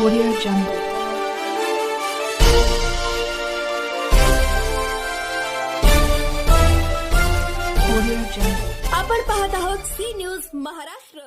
Audio Jungle. Audio Jungle. आपण पाहत आहोत सी न्यूज महाराष्ट्र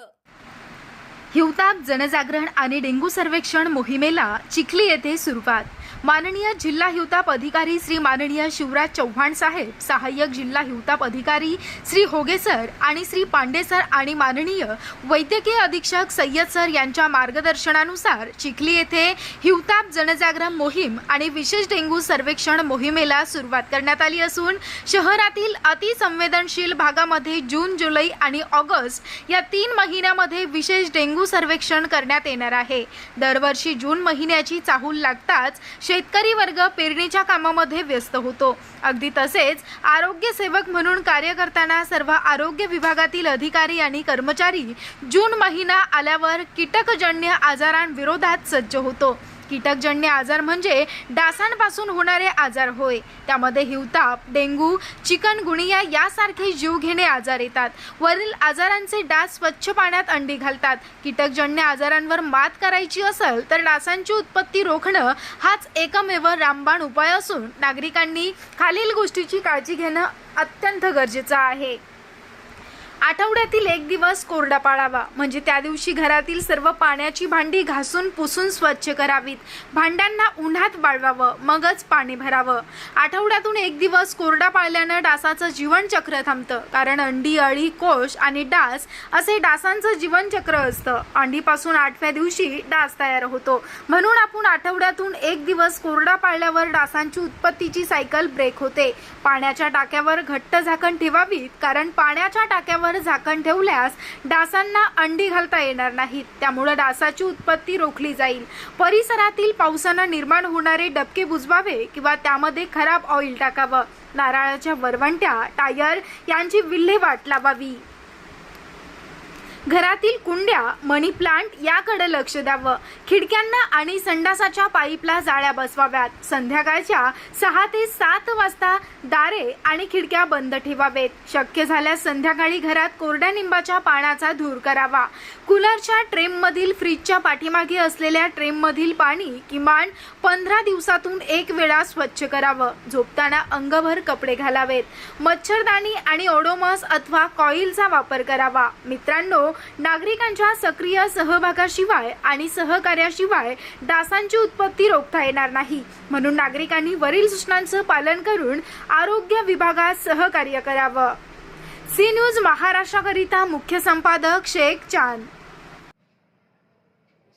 हिवताप जनजागरण आणि डेंग्यू सर्वेक्षण मोहिमेला चिखली येथे सुरुवात माननीय जिल्हा हिवताप अधिकारी श्री माननीय शिवराज चव्हाण साहेब सहाय्यक जिल्हा हिवताप अधिकारी श्री होगे सर आणि श्री पांडे सर आणि माननीय वैद्यकीय अधीक्षक सय्यद सर यांच्या मार्गदर्शनानुसार चिखली येथे हिवताप जनजागरण मोहीम आणि विशेष डेंग्यू सर्वेक्षण मोहिमेला सुरुवात करण्यात आली असून शहरातील अतिसंवेदनशील भागामध्ये जून जुलै आणि ऑगस्ट या तीन महिन्यामध्ये विशेष डेंग्यू सर्वेक्षण करण्यात येणार आहे. दरवर्षी जून महिन्याची चाहूल लागताच शेतकरी वर्ग पेरणीच्या कामामध्ये व्यस्त होतो. अगदी तसेच आरोग्य सेवक म्हणून कार्य करताना सर्व आरोग्य विभागातील अधिकारी आणि कर्मचारी जून महिना आल्यावर कीटकजन्य आजारांविरोधात सज्ज होतो. कीटकजन्य आजार म्हणजे डासांपासून होणारे आजार होय. त्यामध्ये हिवताप डेंग्यू चिकनगुनिया यासारखे जीवघेणे आजार येतात. वरील आजारांचे डास स्वच्छ पाण्यात अंडी घालतात. कीटकजन्य आजारांवर मात करायची असेल तर डासांची उत्पत्ती रोखणं हाच एकमेव रामबाण उपाय असून नागरिकांनी खालील गोष्टीची काळजी घेणं अत्यंत गरजेचं आहे. आठवड्यातील एक दिवस कोरडा पाळावा. म्हणजे त्या दिवशी घरातील सर्व पाण्याची भांडी घासून पुसून स्वच्छ करावीत. भांड्यांना उन्हात वाळवावं मगच पाणी भरावं. आठवड्यातून एक दिवस कोरडा पाळल्यानं डासाचं जीवनचक्र थांबतं. कारण अंडी अळी कोश आणि डास असे डासांचं जीवनचक्र असतं. अंडीपासून आठव्या दिवशी डास तयार होतो. म्हणून आपण आठवड्यातून एक दिवस कोरडा पाळल्यावर डासांची उत्पत्तीची सायकल ब्रेक होते. पाण्याच्या टाक्यावर घट्ट झाकण ठेवावीत कारण पाण्याच्या टाक्यावर झाकण ठेवल्यास डासांना अंडी घालता येणार नाहीत. त्यामुळे डासाची उत्पत्ती रोखली जाईल. परिसरातील पावसानं निर्माण होणारे डबके बुजवावे किंवा त्यामध्ये खराब ऑइल टाकावं. नारळाच्या वरवंट्या टायर यांची विल्हेवाट लावावी. घरातील कुंड्या मनी प्लांट याकडे लक्ष द्यावं. खिडक्यांना आणि संडासाच्या पाईपला जाळ्या बसवाव्यात. संध्याकाळच्या सहा ते सात वाजता दारे आणि खिडक्या बंद ठेवावेत. शक्य झाल्यास संध्याकाळी घरात कोरड्या निंबाच्या पाण्याचा धूर करावा. कूलरच्या ट्रेममधील फ्रीजच्या पाठीमागे असलेल्या ट्रेममधील पाणी किमान पंधरा दिवसातून एक वेळा स्वच्छ करावं. झोपताना अंगभर कपडे घालावेत. मच्छरदाणी आणि ओडोमॉस अथवा कॉईलचा वापर करावा. मित्रांनो नागरिकांच्या सक्रिय सहभागाशिवाय आणि सहकार्याशिवाय डासांची उत्पत्ती रोखता येणार नाही. म्हणून नागरिकांनी वरील सूचनांचं पालन करून आरोग्य विभागात सहकार्य करावं. सी न्यूज महाराष्ट्राकरिता मुख्य संपादक शेख चांद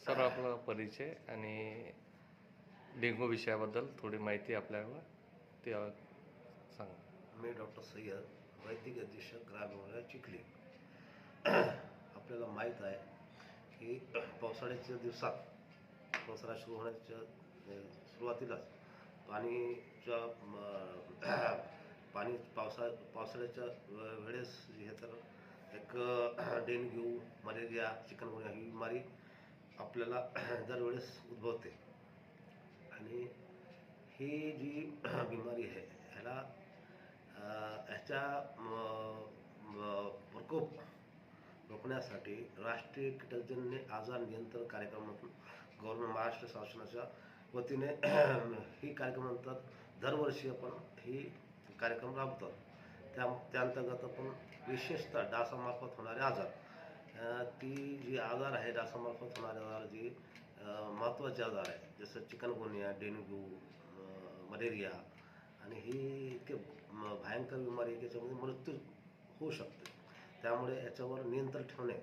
सर आपला परिचय आणि डेंगू विषयाबद्दल थोडी माहिती आपल्याला ते सांगा. मी डॉक्टर सय्यद वैद्यकीय अधीक्षक ग्रामीण चिखली. आपल्याला माहीत आहे की पावसाळ्याच्या दिवसात पावसाळा सुरू होण्याच्या सुरुवातीलाच पाणीच्या पाणी पावसा पावसाळ्याच्या वेळेस हे तर एक डेंग्यू मलेरिया चिकनगुन्या ही बिमारी आपल्याला दरवेळेस उद्भवते. आणि ही जी बिमारी आहे ह्याला ह्याच्या प्रकोप रोखण्यासाठी राष्ट्रीय कीटकजन्य आजार नियंत्रण कार्यक्रमातून गव्हर्नमेंट महाराष्ट्र शासनाच्या वतीने ही कार्यक्रम म्हणतात दरवर्षी आपण ही कार्यक्रम राबवतात त्या त्या अंतर्गत आपण विशेषतः डासामार्फत होणारे आजार ती जी आजार आहे डासामार्फत होणारे आजार जी महत्त्वाचे आजार आहे जसं चिकनगुनिया डेंग्यू मलेरिया आणि ही इतके म- भयंकर बिमारी त्याच्यामध्ये मृत्यू होऊ शकते. त्यामुळे याच्यावर नियंत्रण ठेवणे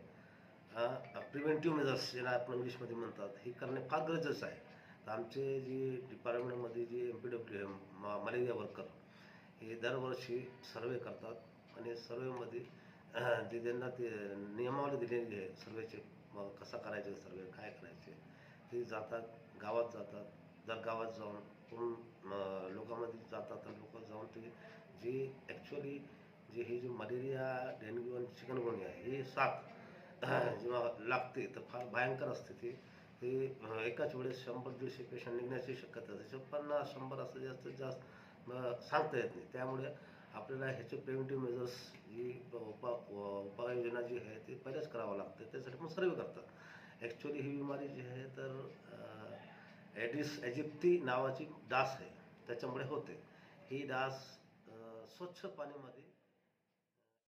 प्रिव्हेंटिव्ह मेजर्स ज्याला आपण इंग्लिशमध्ये म्हणतात हे करणे फार गरजेचं आहे. तर आमचे जी डिपार्टमेंटमध्ये जे M P W M malaria worker हे दरवर्षी सर्वे करतात आणि सर्वेमध्ये जे त्यांना ते नियमावली दिलेली आहे सर्वेचे कसा करायचे सर्वे काय करायचे ते जातात गावात जातात. दर गावात जाऊन पूर्ण लोकांमध्ये जातात तर लोक जाऊन ते जी ॲक्च्युली जे ही जी मलेरिया डेंग्यू आणि चिकनगुनिया ही साथ जेव्हा लागते तर फार भयंकर असते ती. ते एकाच वेळेस शंभर दीडशे पेशंट निघण्याची शक्यता असते. पन्नास शंभर असं जास्तीत जास्त सांगता येत नाही. त्यामुळे आपल्याला ह्याचे प्रिव्हेंटिव्ह मेजर्स जी उपा उपाययोजना जी आहे ती पहिलेच करावं लागते. त्यासाठी पण सर्वे करतात. ॲक्च्युली ही बिमारी जी आहे तर एडिस ॲडिस एजिप्ती नावाची डास आहे. त्याच्यामुळे होते. ही डास स्वच्छ पाण्यामध्ये